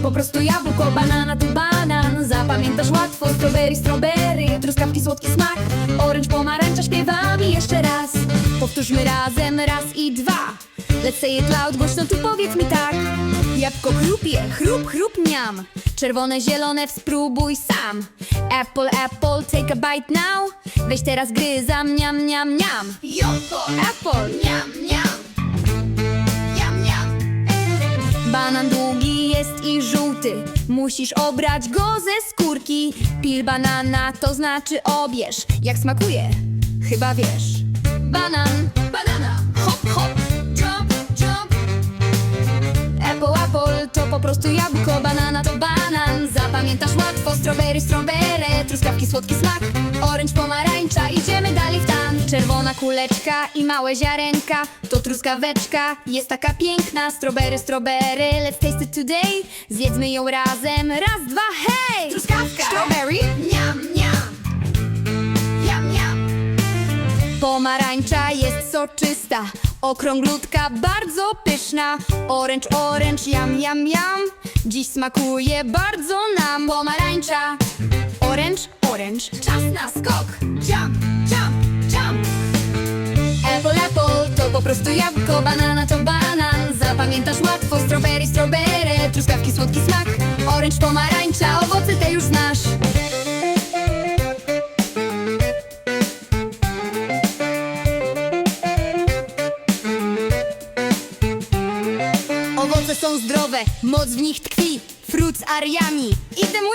prostu jabłko, banana to banan. Zapamiętasz łatwo, strawberry, strawberry Truskawki, słodki smak, oręcz, pomarańcza Śpiewamy jeszcze raz. Powtórzmy razem, raz i dwa. Let's say it loud, głośno tu powiedz mi tak. Jabłko chrupie, chrup, chrup, niam Czerwone, zielone, spróbuj sam. Apple, apple, take a bite now. Weź teraz gryzam, niam, niam, niam Joko, Apple, niam, niam. Niam, niam. Banan długi jest i żółty Musisz obrać go ze skórki Pil banana to znaczy obierz Jak smakuje? Chyba wiesz Banan, Banana. Hop, hop. Jump, jump. apple, apple To po prostu jabłko, słodki smak Oręcz, pomarańcza Idziemy dalej w tan Czerwona kuleczka i małe ziarenka To truskaweczka Jest taka piękna Strawberry, strawberry Let's taste it today Zjedzmy ją razem Raz, dwa, hej! Truskawka. Strawberry Niam, niam. Niam, niam. Pomarańcza jest soczysta, okrąglutka, bardzo pyszna. Oręcz, oręcz, jam, jam, jam. Dziś smakuje bardzo nam. Pomarańcza, oręcz, Czas na skok. Jump, jump, jump. Apple, apple, to po prostu jabłko, banana to banan. Zapamiętasz łatwo, strawberry, strawberry. Truskawki, słodki smak. Oręcz, pomarańcza, owoce te już znasz. Owoce są zdrowe, moc w nich tkwi Fruit z ariami, with me